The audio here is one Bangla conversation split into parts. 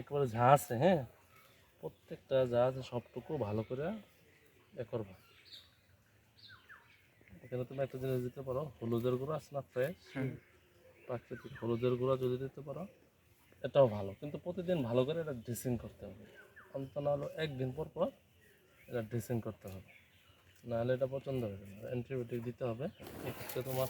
একেবারে আছে হ্যাঁ? প্রত্যেকটা আছে সবটুকু ভালো করে এ করবা। এখানে তুমি একটা জিনিস দিতে পারো হলুদের গুঁড়ো আছে না ফ্রেশ প্রাকৃতিক হলুদের গুঁড়ো যদি দিতে পারো এটাও ভালো। কিন্তু প্রতিদিন ভালো করে এটা ড্রেসিং করতে হবে। অন্ত না হলো একদিন পর পর এটা ড্রেসিং করতে হবে। নাহলে এটা পছন্দ হবে না। অ্যান্টিবায়োটিক দিতে হবে। এক্ষেত্রে তোমার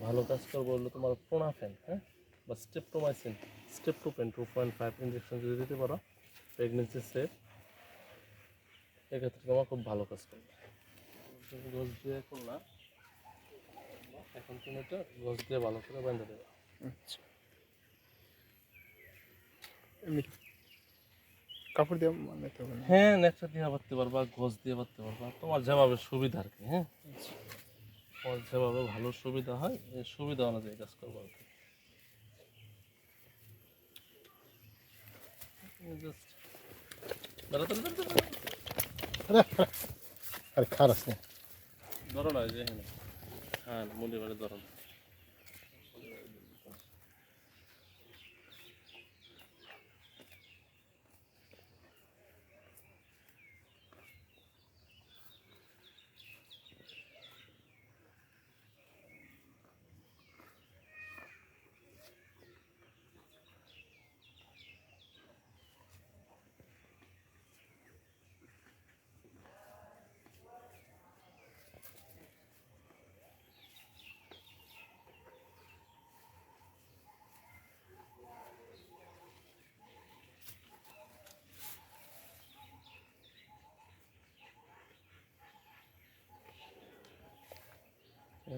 ভালো কাজ করব হলো তোমার প্রোনাফেন হ্যাঁ? বা streptomycin streptopen two pen two point five injection যদি দিতে পারো প্রেগনেন্সি সেফ এক্ষেত্রে তোমার খুব ভালো কাজ করবে। তুমি গোস দিয়ে করলা এখন তুমি এটা গোস দিয়ে ভালো করে বেঁধে দেবে। আচ্ছা। কাপড় দিয়ে বানাতে হবে হ্যাঁ নেকটা দিয়ে বাঁধতে পারবা গোস দিয়ে বাঁধতে পারবা। তোমার যেভাবে সুবিধা আর কি হ্যাঁ? তোমার যেভাবে ভালো সুবিধা হয় সুবিধা অনুযায়ী কাজ করব আর কি। আরে খারাপ না। ধরো না যে এখানে। হ্যাঁ মুন্ডি বাড়ি ধরো। না।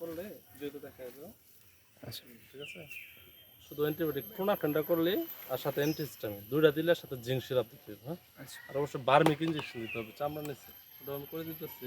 করলে যেহেতু দেখা আচ্ছা। ঠিক আছে? শুধু অ্যান্টিবায়োটিক প্রোনাফেনটা করলে আর সাথে অ্যান্টিস্টামিন দুইটা দিলে সাথে জিঙ্ক সিরাপ দিতে হবে হ্যাঁ আচ্ছা। আর অবশ্যই বার্মিক ইঞ্জেকশন দিতে হবে চামড়া নিচে। ওটা আমি করে দিতেছি।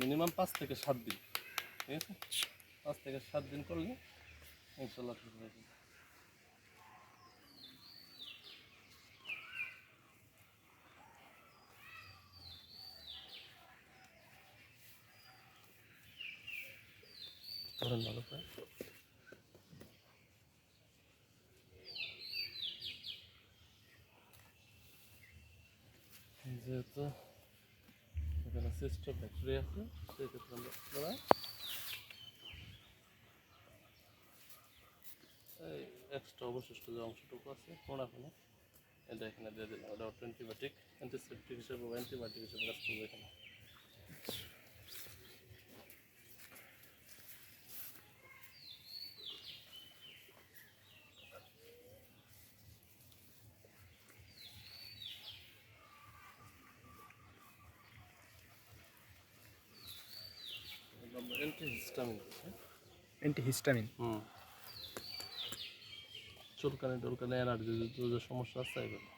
মিনিমাম পাঁচ থেকে সাত দিন ঠিক আছে? পাঁচ থেকে সাত দিন করলে ইনশাল্লাহ ঠিক হয়ে যাবে। ধরেন ভালো করে। যেহেতু এখানে সিস্টার ফ্যাক্টরি আছে সেক্ষেত্রে আমরা এই এক্সট্রা অবশিষ্ট যে অংশটুকু আছে কোনাখানে এটা এখানে দিয়ে দিলাম এটা অ্যান্টিবায়োটিক অ্যান্টিসেপটিক হিসেবে অ্যান্টিবায়োটিক হিসেবে কাজ করবে এখানে। অ্যান্টিহিস্টামিন অ্যান্টি হিস্টামিন হুম। চুলকানি টুলকানি এনার্জি যে সমস্যা আছে এগুলো।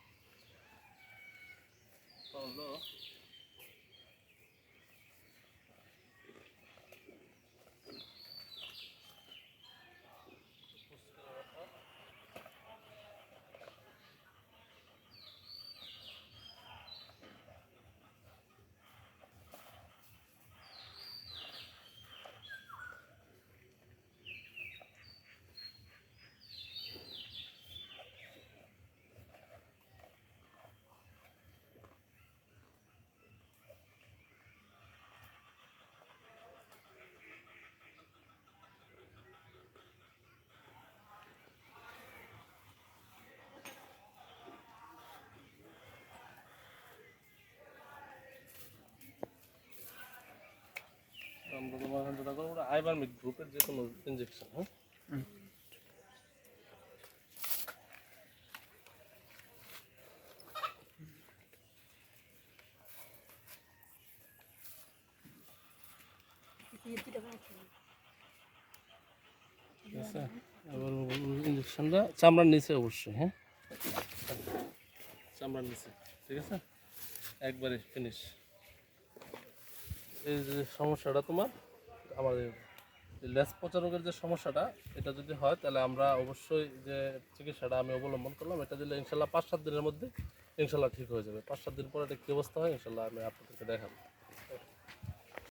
আমরা তোমার এখানে যেটা করব আইবারমিক গ্রুপের যে কোনো ইঞ্জেকশন হ্যাঁ হুম। ঠিক আছে এবার ইঞ্জেকশনটা চামড়ার নিচে অবশ্যই হ্যাঁ চামড়ার নিচে ঠিক আছে একবারে ফিনিশ এই যে সমস্যাটা তোমার, আমাদের লেস পচা রোগের যে সমস্যাটা, এটা যদি হয়, তাহলে আমরা অবশ্যই যে চিকিৎসাটা আমি অবলম্বন করলাম, এটা দিলে ইনশাল্লাহ পাঁচ সাত দিনের মধ্যে ইনশাল্লাহ ঠিক হয়ে যাবে। পাঁচ সাত দিন পরে এটা কী অবস্থা হয়, ইনশাল্লাহ আমি আপনাদেরকে দেখাবো।